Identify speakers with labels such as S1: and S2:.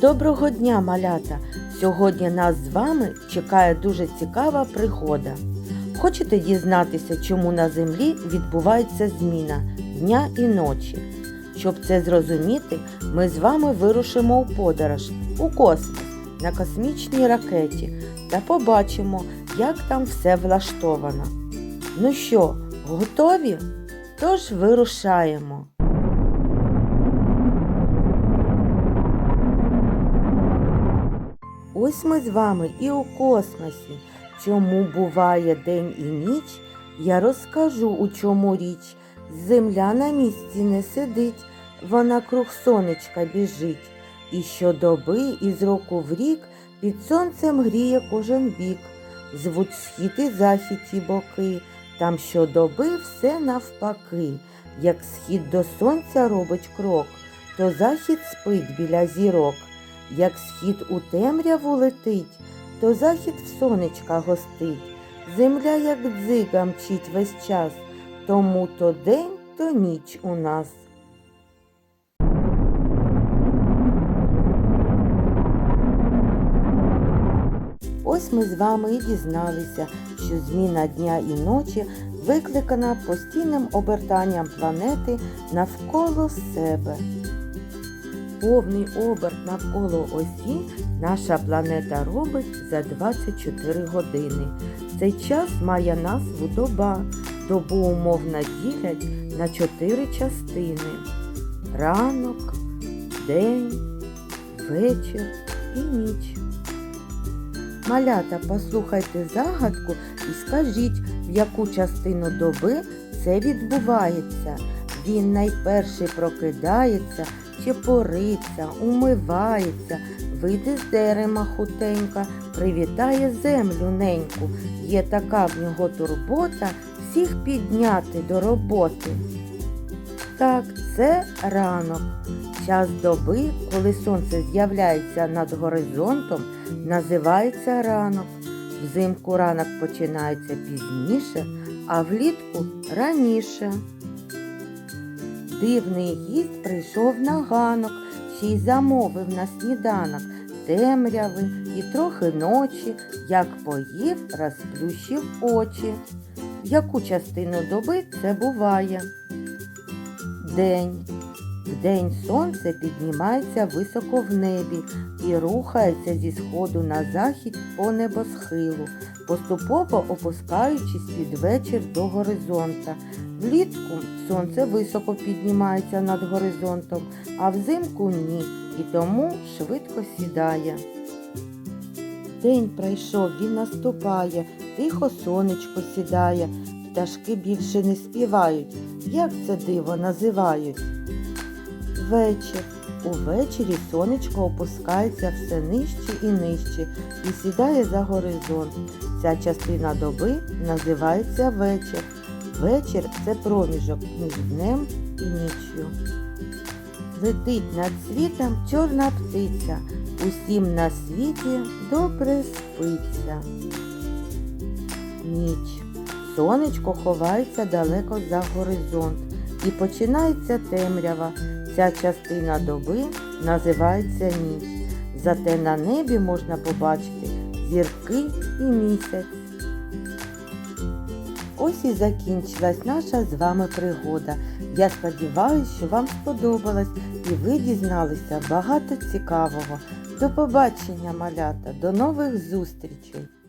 S1: Доброго дня, малята! Сьогодні нас з вами чекає дуже цікава пригода. Хочете дізнатися, чому на землі відбувається зміна дня і ночі? Щоб це зрозуміти, ми з вами вирушимо у подорож у космос на космічній ракеті та побачимо, як там все влаштовано. Ну що, готові? Тож вирушаємо. Ось ми з вами і у космосі. Чому буває день і ніч, я розкажу, у чому річ. Земля на місці не сидить, вона круг сонечка біжить. І щодоби із року в рік під сонцем гріє кожен бік. Звуть схід і захід ті боки, там щодоби все навпаки. Як схід до сонця робить крок, то захід спить біля зірок. Як схід у темряву летить, то захід в сонечка гостить. Земля, як дзига мчить весь час, тому то день, то ніч у нас. Ось ми з вами і дізналися, що зміна дня і ночі викликана постійним обертанням планети навколо себе. Повний оберт навколо осі наша планета робить за 24 години. Цей час має назву доба. Добу умовно ділять на 4 частини: ранок, день, вечір і ніч. Малята, послухайте загадку і скажіть, в яку частину доби це відбувається. Він найперший прокидається, чепориться, умивається, вийде з дерема хутенька, привітає землю неньку. Є така в нього турбота всіх підняти до роботи. Так, це ранок. Час доби, коли сонце з'являється над горизонтом, називається ранок. Взимку ранок починається пізніше, а влітку раніше. Дивний гість прийшов на ганок, ще й замовив на сніданок темряви і трохи ночі, як поїв, розплющив очі. В яку частину доби це буває? День. Вдень сонце піднімається високо в небі і рухається зі сходу на захід по небосхилу, поступово опускаючись під вечір до горизонта. Влітку сонце високо піднімається над горизонтом, а взимку ні, і тому швидко сідає. День пройшов, він наступає, тихо сонечко сідає, пташки більше не співають. Як це диво називають? Вечір. Увечері сонечко опускається все нижче і нижче і сідає за горизонт. Ця частина доби називається вечір. Вечір це проміжок між днем і ніччю. Летить над світом чорна птиця, усім на світі добре спиться. Ніч. Сонечко ховається далеко за горизонт і починається темрява. Ця частина доби називається ніч. Зате на небі можна побачити зірки і місяць. Ось і закінчилась наша з вами пригода. Я сподіваюся, що вам сподобалось і ви дізналися багато цікавого. До побачення, малята, до нових зустрічей!